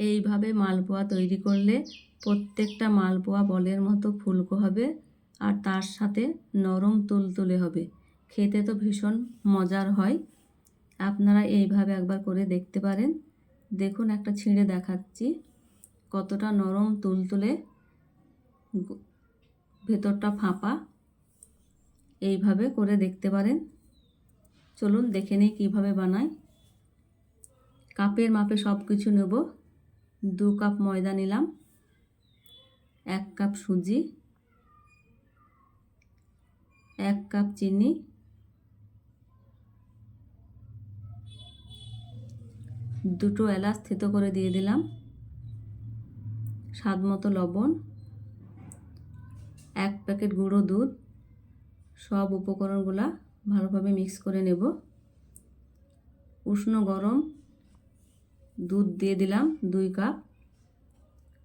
এইভাবে মালপোয়া তৈরি করলে প্রত্যেকটা মালপোয়া বলের মতো ফুলকো হবে আর তার সাথে নরম তুলতুলে হবে। খেতে তো ভীষণ মজার হয়। আপনারা এইভাবে একবার করে দেখতে পারেন। দেখুন, একটা ছিঁড়ে দেখাচ্ছি। কতটা নরম তুলতুলে ভেতরটা ফাঁপা। এইভাবে করে দেখতে পারেন। চলুন দেখে নিই কীভাবে বানাই কাপের মাপে সব কিছু নেব। দু কাপ ময়দা নিলাম, এক কাপ সুজি, এক কাপ চিনি, দুটো এলাচ থেতো করে দিয়ে দিলাম, স্বাদ মতো লবণ, এক প্যাকেট গুঁড়ো দুধ, সব উপকরণগুলা ভালোভাবে মিক্স করে নেব। উষ্ণ গরম দুধ দিয়ে দিলাম দুই কাপ।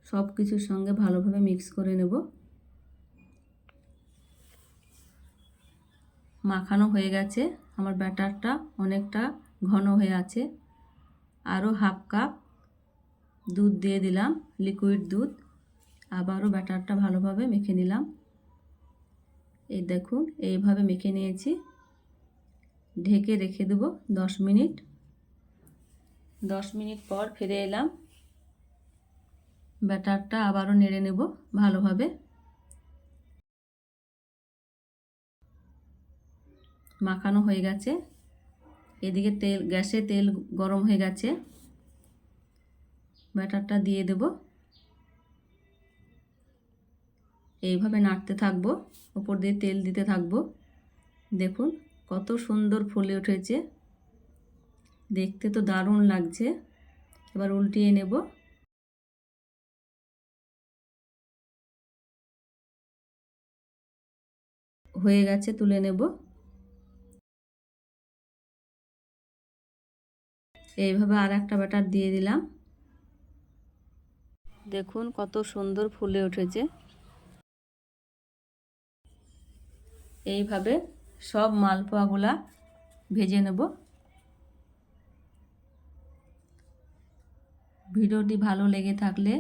সব কিছুর সঙ্গে ভালোভাবে মিক্স করে নেব। মাখানো হয়ে গেছে। আমার ব্যাটারটা অনেকটা ঘন হয়ে আছে। আরও হাফ কাপ দুধ দিয়ে দিলাম, লিকুইড দুধ। আবারও ব্যাটারটা ভালোভাবে মেখে নিলাম। এই দেখুন, এইভাবে মেখে নিয়েছি। ঢেকে রেখে দেবো দশ মিনিট। দশ মিনিট পর ফিরে এলাম। ব্যাটারটা আবারও নেড়ে নেব ভালোভাবে। মাখানো হয়ে গেছে। এদিকে তেল, গ্যাসে তেল গরম হয়ে গেছে। ব্যাটারটা দিয়ে দেব। এইভাবে নাড়তে থাকব, ওপর দিয়ে তেল দিতে থাকব। দেখুন কত সুন্দর ফুলে উঠেছে। দেখতে তো দারুণ লাগছে। এবার উল্টিয়ে নেব। হয়ে গেছে, তুলে নেব। এইভাবে আর একটা ব্যাটার দিয়ে দিলাম। দেখুন কত সুন্দর ফুলে উঠেছে। এইভাবে সব মালপোয়াগুলা ভেজে নেব। ভিডিওটি ভালো লেগে থাকলে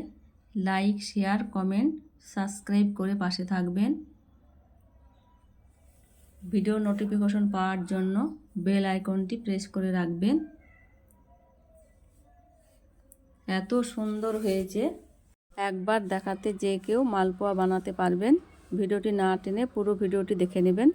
লাইক, শেয়ার, কমেন্ট, সাবস্ক্রাইব করে পাশে থাকবেন। ভিডিও নোটিফিকেশন পাওয়ার জন্য বেল আইকনটি প্রেস করে রাখবেন। এত সুন্দর হয়েছে। একবার দেখাতে যে কেউ মালপোয়া বানাতে পারবেন। ভিডিওটি না টেনে পুরো ভিডিওটি দেখে নেবেন।